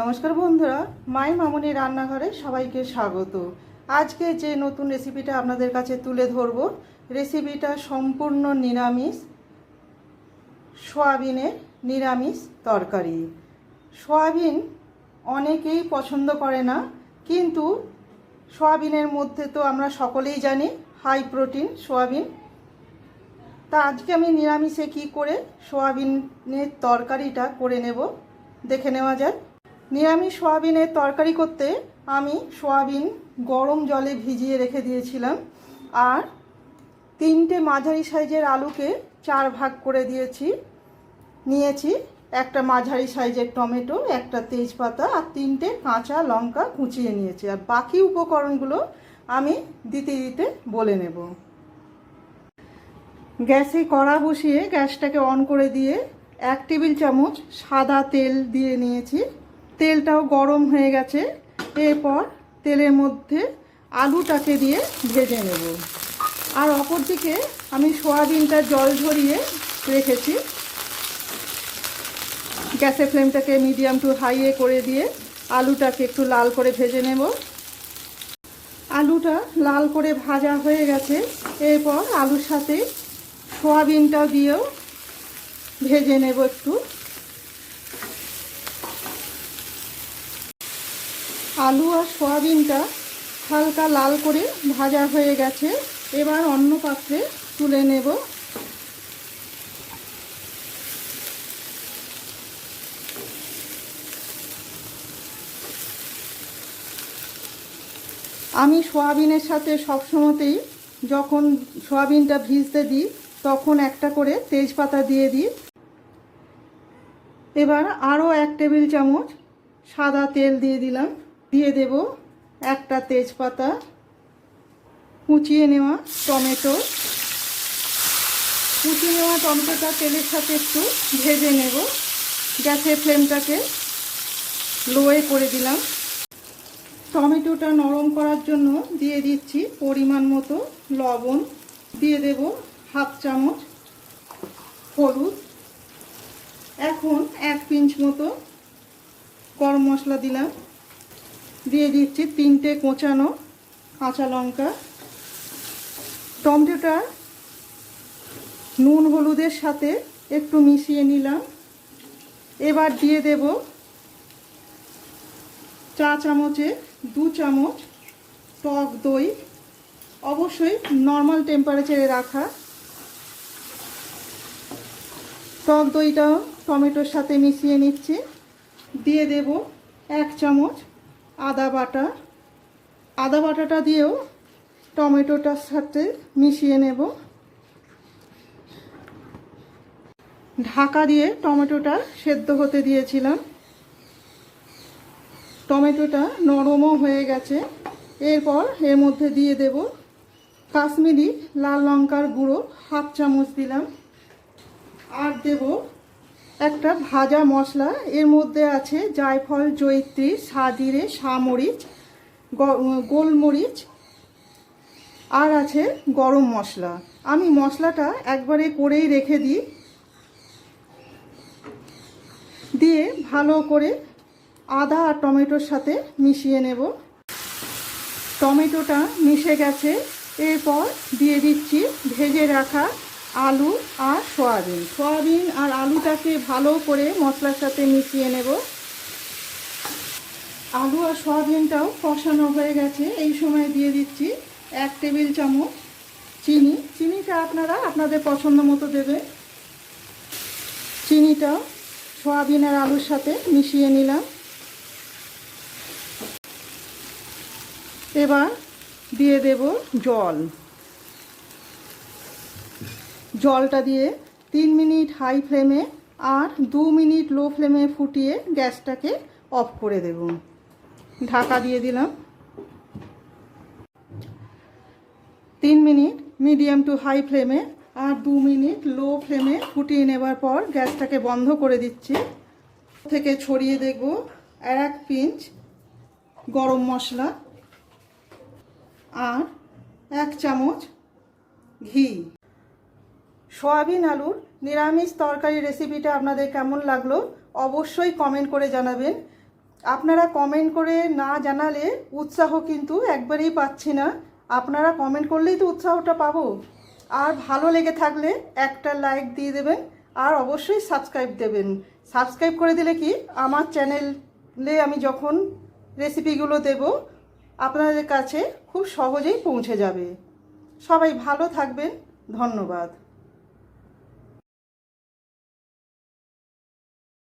নমস্কার বন্ধুরা, মাই মামনি রান্নাঘরে সবাইকে স্বাগত। আজকে যে নতুন রেসিপিটা আপনাদের কাছে তুলে ধরব রেসিপিটা সম্পূর্ণ নিরামিষ, সোয়াবিনের নিরামিষ তরকারি। সোয়াবিন অনেকেই পছন্দ করে না, কিন্তু সোয়াবিনের মধ্যে তো আমরা সকলেই জানি হাই প্রোটিন সোয়াবিন। তা আজকে আমি নিরামিষে কি করে সোয়াবিনের তরকারিটা করে নেব, দেখে নেওয়া যায় নিরামিষ সোয়াবিনের তরকারি করতে আমি সোয়াবিন গরম জলে ভিজিয়ে রেখে দিয়েছিলাম আর তিনটে মাঝারি সাইজের আলুকে চার ভাগ করে দিয়েছি। নিয়েছি একটা মাঝারি সাইজের টমেটো, একটা তেজপাতা আর তিনটে কাঁচা লঙ্কা কুচিয়ে নিয়েছি। আর বাকি উপকরণগুলো আমি দিতে দিতে বলে নেব। গ্যাসে কড়া বসিয়ে গ্যাসটাকে অন করে দিয়ে এক টেবিল চামচ সাদা তেল দিয়ে নিয়েছি। তেলটাও গরম হয়ে গেছে। এরপর তেলের মধ্যে আলুটাকে দিয়ে ভেজে নেব। আর অপরদিকে আমি সয়াবিনটা জল ঝরিয়ে রেখেছি। গ্যাসের ফ্লেমটাকে মিডিয়াম টু হাইয়ে করে দিয়ে আলুটাকে একটু লাল করে ভেজে নেব। আলুটা লাল করে ভাজা হয়ে গেছে। এরপর আলুর সাথে সোয়াবিনটাও দিয়েও ভেজে নেব একটু। আলু আর সোয়াবিনটা হালকা লাল করে ভাজা হয়ে গেছে। এবার অন্য পাত্রে তুলে নেব। আমি সোয়াবিনের সাথে সবসময়তেই যখন সোয়াবিনটা ভিজতে দিই, তখন একটা করে তেজপাতা দিয়ে দিই। এবার আরও এক টেবিল চামচ সাদা তেল দিয়ে দিলাম। দিয়ে দেব একটা তেজপাতা, কুচিয়ে নেওয়া টমেটো। কুচিয়ে নেওয়া টমেটোটা তেলের সাথে একটু ভেজে নেব। গ্যাসের ফ্লেমটাকে লোয়ে করে দিলাম। টমেটোটা নরম করার জন্য দিয়ে দিচ্ছি পরিমাণ মতো লবণ। দিয়ে দেব হাফ চামচ হলুদ। এখন এক পিঞ্চ মতো গরম মশলা দিলাম। দিয়ে দিচ্ছি তিনটে কোঁচানো কাঁচা লঙ্কা। টমেটোটা নুন হলুদের সাথে একটু মিশিয়ে নিলাম। এবার দিয়ে দেব চা চামচে দু চামচ টক দই। অবশ্যই নর্মাল টেম্পারেচারে রাখা। টক দইটাও টমেটোর সাথে মিশিয়ে নিচ্ছি। দিয়ে দেব এক চামচ আদা বাটা। আদা বাটাটা দিয়েও টমেটোটার সাথে মিশিয়ে নেব। ঢাকা দিয়ে টমেটোটা সেদ্ধ হতে দিয়েছিলাম। টমেটোটা নরমও হয়ে গেছে। এরপর এর মধ্যে দিয়ে দেব কাশ্মীরি লাল লঙ্কার গুঁড়ো, হাফ চামচ দিলাম। আর দেব একটা ভাজা মশলা, এর মধ্যে আছে জায়ফল জৈত্রী সাজিরে সামরিচ গোলমরিচ, আর আছে গরম মশলা। আমি মশলাটা একবারে করেই রেখে দিই। দিয়ে ভালো করে আদা আর টমেটোর সাথে মিশিয়ে নেব। টমেটোটা মিশে গেছে। এরপর দিয়ে দিচ্ছি ভেজে রাখা আলু আর সয়াবিন। সয়াবিন আর আলুটাকে ভালো করে মশলার সাথে মিশিয়ে নেব। আলু আর সয়াবিনটাও কষানো হয়ে গেছে। এই সময় দিয়ে দিচ্ছি এক টেবিল চামচ চিনি। চিনিটা আপনারা আপনাদের পছন্দ মতো দেবে চিনিটা সয়াবিন আর আলুর সাথে মিশিয়ে নিলাম। এবার দিয়ে দেব জল। জলটা দিয়ে তিন মিনিট হাই ফ্লেমে আর দু মিনিট লো ফ্লেমে ফুটিয়ে গ্যাসটাকে অফ করে দেব। ঢাকা দিয়ে দিলাম। তিন মিনিট মিডিয়াম টু হাই ফ্লেমে আর দু মিনিট লো ফ্লেমে ফুটিয়ে নেবার পর গ্যাসটাকে বন্ধ করে দিচ্ছি। থেকে ছড়িয়ে দেখব আর এক পিঞ্চ গরম মশলা আর এক চামচ ঘি। সয়াবিন আলুর নিরামিষ তরকারি রেসিপিটা আপনাদের কেমন লাগল অবশ্যই কমেন্ট করে জানাবেন। আপনারা কমেন্ট করে না জানালে উৎসাহ কিন্তু একবারেই পাচ্ছি না। আপনারা কমেন্ট করলেই তো উৎসাহটা পাবো। আর ভালো লেগে থাকলে একটা লাইক দিয়ে দেবেন আর অবশ্যই সাবস্ক্রাইব দেবেন। সাবস্ক্রাইব করে দিলে কি আমার চ্যানেলে আমি যখন রেসিপিগুলো দেব, আপনাদের কাছে খুব সহজেই পৌঁছে যাবে। সবাই ভালো থাকবেন। ধন্যবাদ।